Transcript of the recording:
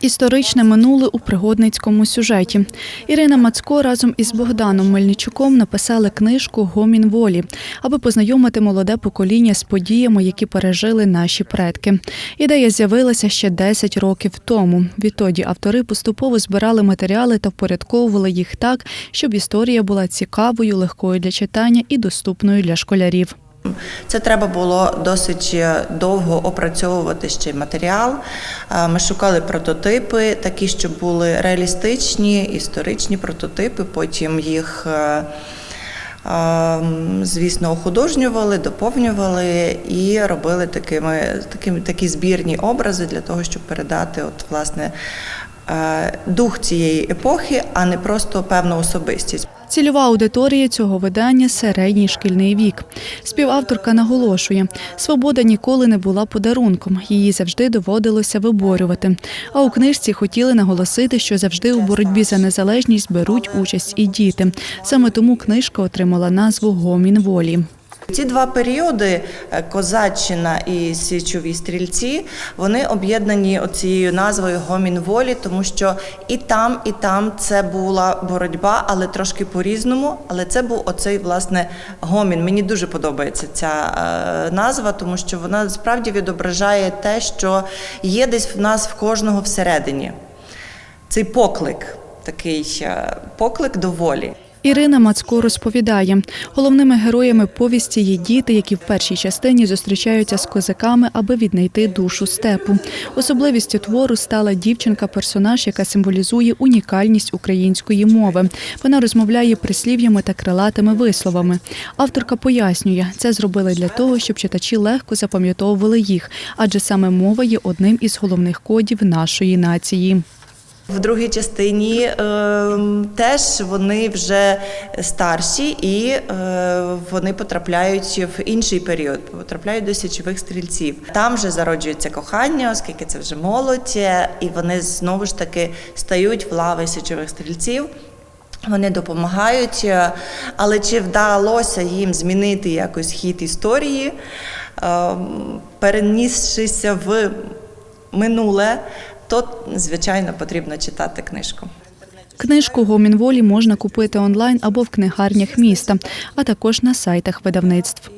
Історичне минуле у пригодницькому сюжеті. Ірина Мацко разом із Богданом Мельничуком написали книжку Гомін волі, аби познайомити молоде покоління з подіями, які пережили наші предки. Ідея з'явилася ще 10 років тому. Відтоді автори поступово збирали матеріали та впорядковували їх так, щоб історія була цікавою, легкою для читання і доступною для школярів. Це треба було досить довго опрацьовувати ще матеріал. Е, Ми шукали прототипи, такі, щоб були реалістичні, історичні прототипи. Потім їх, е, е, звісно, охудожнювали, доповнювали і робили такими, такими такі збірні образи для того, щоб передати, от, власне, е, дух цієї епохи, а не просто певну особистість. Цільова аудиторія цього видання середній шкільний вік. Співавторка наголошує, свобода ніколи не була подарунком, її завжди доводилося виборювати. А у книжці хотіли наголосити, що завжди у боротьбі за незалежність беруть участь і діти. Саме тому книжка отримала назву Гомін волі. Ці два періоди е, козаччина і січові стрільці вони об'єднані оцією назвою гомін волі, тому що і там, і там це була боротьба, але трошки по-різному. Але це був оцей власне гомін. Мені дуже подобається ця е, назва, тому що вона справді відображає те, що є десь в нас в кожного всередині. Цей поклик, такий е, поклик до волі. Ірина Мацко розповідає, головними героями повісті є діти, які в першій частині зустрічаються з козаками, аби віднайти душу степу. Особливістю твору стала дівчинка-персонаж, яка символізує унікальність української мови. Вона розмовляє прислів'ями та крилатими висловами. Авторка пояснює, це зробили для того, щоб читачі легко запам'ятовували їх, адже саме мова є одним із головних кодів нашої нації. В другій частині е, теж вони вже старші і е, вони потрапляють в інший період, потрапляють до січових стрільців. Там вже зароджується кохання, оскільки це вже молодь, е, і вони знову ж таки стають в лави січових стрільців. Вони допомагають, е, але чи вдалося їм змінити якось хід історії, е, перенісшися в минуле, то звичайно потрібно читати книжку. Книжку Гомін волі можна купити онлайн або в книгарнях міста, а також на сайтах видавництв.